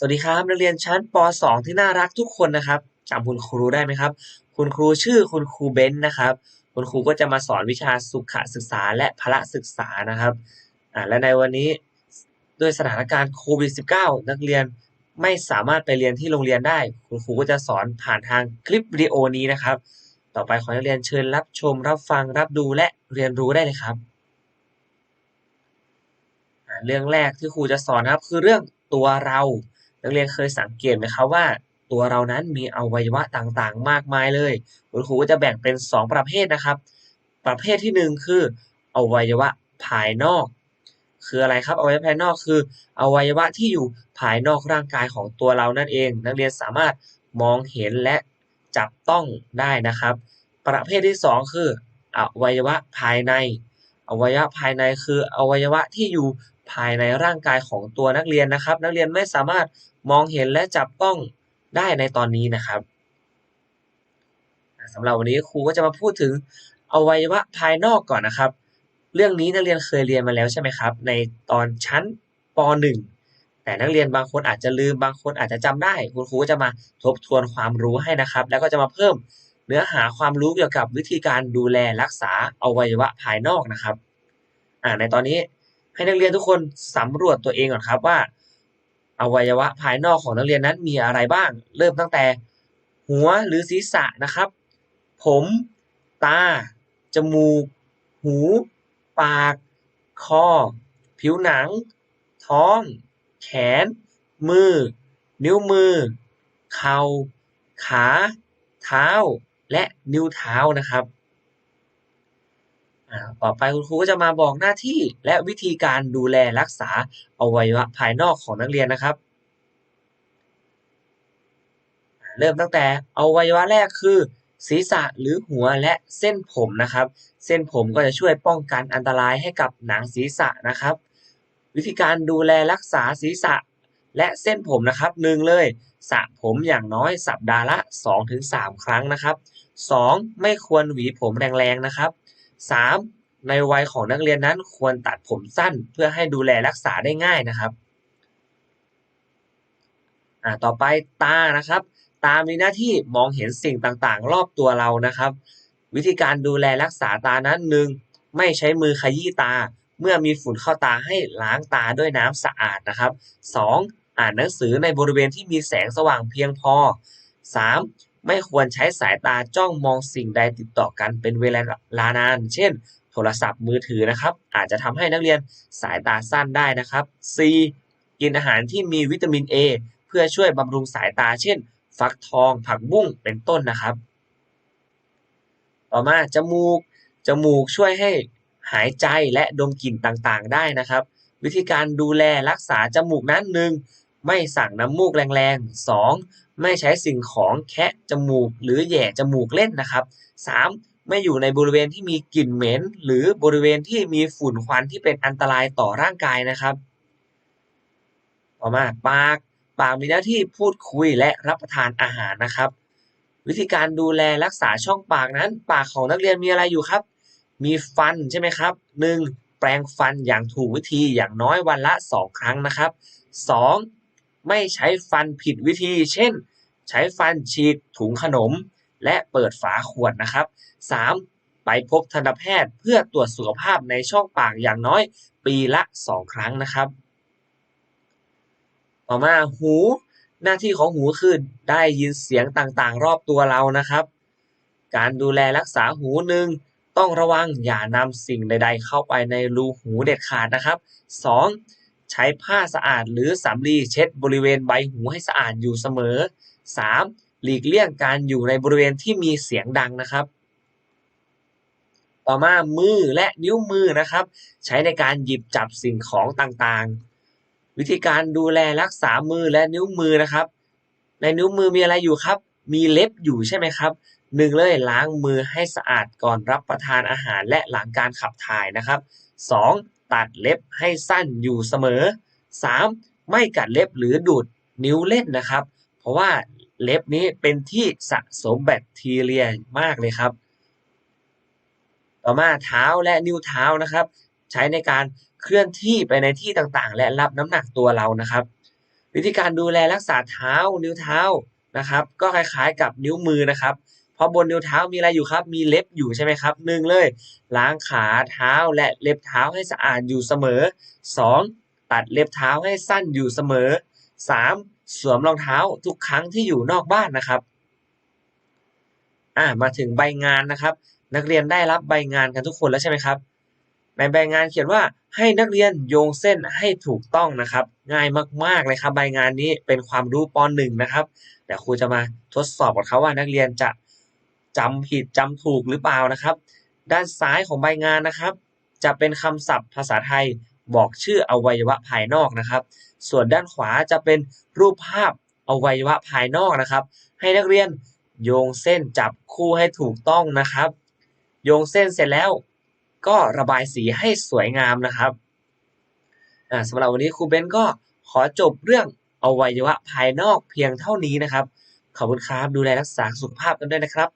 สวัสดีครับนักเรียนชั้นป .2 ที่น่ารักทุกคนนะครับจำคุณครูได้ไหมครับ คุณครูชื่อคุณครูเบนซ์นะครับ คุณครูก็จะมาสอนวิชาสุขศึกษาและพละศึกษานะครับอ่าและในวันนี้ด้วยสถานการณ์โควิด -19 นักเรียนไม่สามารถไปเรียนที่โรงเรียนได้ คุณครูก็จะสอนผ่านทางคลิปวิดีโอนี้นะครับ ต่อไปขอนักเรียนเชิญรับชม รับฟังรับดูและเรียนรู้ได้เลยครับเรื่องแรกที่ครูจะสอนครับคือเรื่องตัวเรา นักเรียนเคยสังเกตไหมครับว่า ตัวเรานั้นมีอวัยวะต่างๆ มากมายเลยคุณครูก็จะแบ่งเป็น 2 ประเภทนะครับ ประเภทที่ 1 คืออวัยวะภายนอก คืออะไรครับอวัยวะภายนอกคือ อวัยวะที่อยู่ภายนอกร่างกายของตัวเรานั่นเอง นักเรียนสามารถมองเห็นและจับต้องได้นะครับ ประเภทที่ 2 คือ อวัยวะภายใน อวัยวะภายในคืออวัยวะที่อยู่ ภายในร่างกายของตัวนักเรียนนะครับ นักเรียนไม่สามารถมองเห็นและจับต้องได้ในตอนนี้นะครับสำหรับวันนี้ครูก็จะมาพูดถึงอวัยวะภายนอกก่อนนะครับ เรื่องนี้นักเรียนเคยเรียนมาแล้วใช่ไหมครับ ในตอนชั้นป .1 แต่นักเรียนบางคนอาจจะลืมบางคนอาจจะจำได้ คุณครูก็จะมาทบทวนความรู้ให้นะครับ แล้วก็จะมาเพิ่มเนื้อหาความรู้เกี่ยวกับวิธีการดูแลรักษาอวัยวะภายนอกนะครับในตอนนี้ ให้นักเรียนทุกคนสำรวจตัวเองก่อนครับว่า อวัยวะภายนอกของนักเรียนนั้นมีอะไรบ้าง เริ่มตั้งแต่ หัวหรือศีรษะนะครับ ผม ตา จมูก หู ปาก คอ ผิวหนัง ท้อง แขน มือ นิ้วมือ เข่า ขา เท้า และนิ้วเท้านะครับ ต่อไปคุณครูก็จะมาบอกหน้าที่และวิธีการดูแลรักษาอวัยวะภายนอกของนักเรียนนะครับ เริ่มตั้งแต่อวัยวะแรกคือ ศีรษะหรือหัวและเส้นผมนะครับ เส้นผมก็จะช่วยป้องกันอันตรายให้กับหนังศีรษะนะครับ วิธีการดูแลรักษาศีรษะและเส้นผมนะครับหนึ่งเลยสระผมอย่างน้อยสัปดาห์ละ 2-3 ครั้งนะครับ 2. ไม่ควรหวีผมแรงๆนะครับ 3. ในวัยของนักเรียนนั้นควรตัดผมสั้นเพื่อให้ดูแลรักษาได้ง่ายนะครับอ่าต่อไปตานะครับ ตามีหน้าที่มองเห็นสิ่งต่างๆ รอบตัวเรานะครับ วิธีการดูแลรักษาตานั้นหนึ่งไม่ใช้มือขยี้ตา เมื่อมีฝุ่นเข้าตาให้ล้างตาด้วยน้ำสะอาดนะครับ 2. อ่านหนังสือในบริเวณที่มีแสงสว่างเพียงพอ 3. ไม่ควรใช้สายตาจ้องมองสิ่งใดติดต่อกันเป็นเวลานาน เช่น โทรศัพท์มือถือนะครับ อาจจะทำให้นักเรียนสายตาสั้นได้นะครับ 4. กินอาหารที่มีวิตามิน A เพื่อช่วยบำรุงสายตา เช่น ฟักทอง ผักบุ้งเป็นต้นนะครับ ต่อมาจมูก จมูกช่วยให้หายใจและดมกลิ่นต่างๆ ได้นะครับ วิธีการดูแลรักษาจมูกนั้นหนึ่ง ไม่สั่งน้ำมูกแรงๆ 2. ไม่ใช้สิ่งของแคะจมูกหรือแย่จมูกเล่นนะครับ 3. ไม่อยู่ในบริเวณที่มีกลิ่นเหม็น หรือบริเวณที่มีฝุ่นควันที่เป็นอันตรายต่อร่างกายนะครับ ต่อมาปาก ปากมีหน้าที่พูดคุยและรับประทานอาหารนะครับ วิธีการดูแลรักษาช่องปากนั้น ปากของนักเรียนมีอะไรอยู่ครับ มีฟันใช่ไหมครับ 1. แปรงฟันอย่างถูกวิธีอย่างน้อยวันละ 2 ครั้งนะครับ 2. ไม่ใช้ฟันผิดวิธี เช่น ใช้ฟันฉีกถุงขนม และเปิดฝาขวดนะครับ 3. ไปพบทันตแพทย์เพื่อตรวจสุขภาพในช่องปากอย่างน้อยปีละ 2 ครั้งนะครับ ต่อมาหู หน้าที่ของหูคือได้ยินเสียงต่างๆ รอบตัวเรานะครับ การดูแลรักษาหูหนึ่งต้องระวังอย่านำสิ่งใด ๆ เข้าไปในรูหูเด็ดขาดนะครับ 2. ใช้ผ้าสะอาดหรือสำลีเช็ดบริเวณใบหูให้สะอาดอยู่เสมอ 3. หลีกเลี่ยงการอยู่ในบริเวณที่มีเสียงดังนะครับ ต่อมามือและนิ้วมือนะครับ ใช้ในการหยิบจับสิ่งของต่างๆ วิธีการดูแลรักษามือและนิ้วมือนะครับ ในนิ้วมือมีอะไรอยู่ครับ มีเล็บอยู่ใช่ไหมครับหนึ่งเลยล้างมือให้สะอาดก่อนรับประทานอาหารและหลังการขับถ่ายนะครับ 2. ตัดเล็บให้สั้นอยู่เสมอ 3. ไม่กัดเล็บหรือดูดนิ้วเล่นนะครับ เพราะว่าเล็บนี้เป็นที่สะสมแบคทีเรียมากเลยครับ ต่อมาเท้าและนิ้วเท้านะครับ ใช้ในการเคลื่อนที่ไปในที่ต่างๆ และรับน้ำหนักตัวเรานะครับ วิธีการดูแลรักษาเท้านิ้วเท้านะครับ ก็คล้ายๆกับนิ้วมือนะครับ เพราะบนนิ้วเท้ามีอะไรอยู่ครับ มีเล็บอยู่ใช่ไหมครับหนึ่งเลย ล้างขาเท้าและเล็บเท้าให้สะอาดอยู่เสมอ 2. ตัดเล็บเท้าให้สั้นอยู่เสมอ 3. สวมรองเท้าทุกครั้งที่อยู่นอกบ้านนะครับอ่ามาถึงใบงานนะครับ นักเรียนได้รับใบงานกันทุกคนแล้วใช่ไหมครับ ในใบงานเขียนว่าให้นักเรียนโยงเส้นให้ถูกต้องนะครับ ง่ายมากๆเลยครับ ใบงานนี้เป็นความรู้ป .1 นะครับแต่ครูจะมาทดสอบกับเขาว่านักเรียนจะ จำผิดจำถูกหรือเปล่านะครับ ด้านซ้ายของใบงานนะครับ จะเป็นคำศัพท์ภาษาไทยบอกชื่ออวัยวะภายนอกนะครับ ส่วนด้านขวาจะเป็นรูปภาพอวัยวะภายนอกนะครับ ให้นักเรียนโยงเส้นจับคู่ให้ถูกต้องนะครับ โยงเส้นเสร็จแล้วก็ระบายสีให้สวยงามนะครับอ่าสำหรับวันนี้ครูเบนก็ขอจบเรื่องอวัยวะภายนอกเพียงเท่านี้นะครับ ขอบคุณครับ ดูแลรักษาสุขภาพกันด้วยนะครับ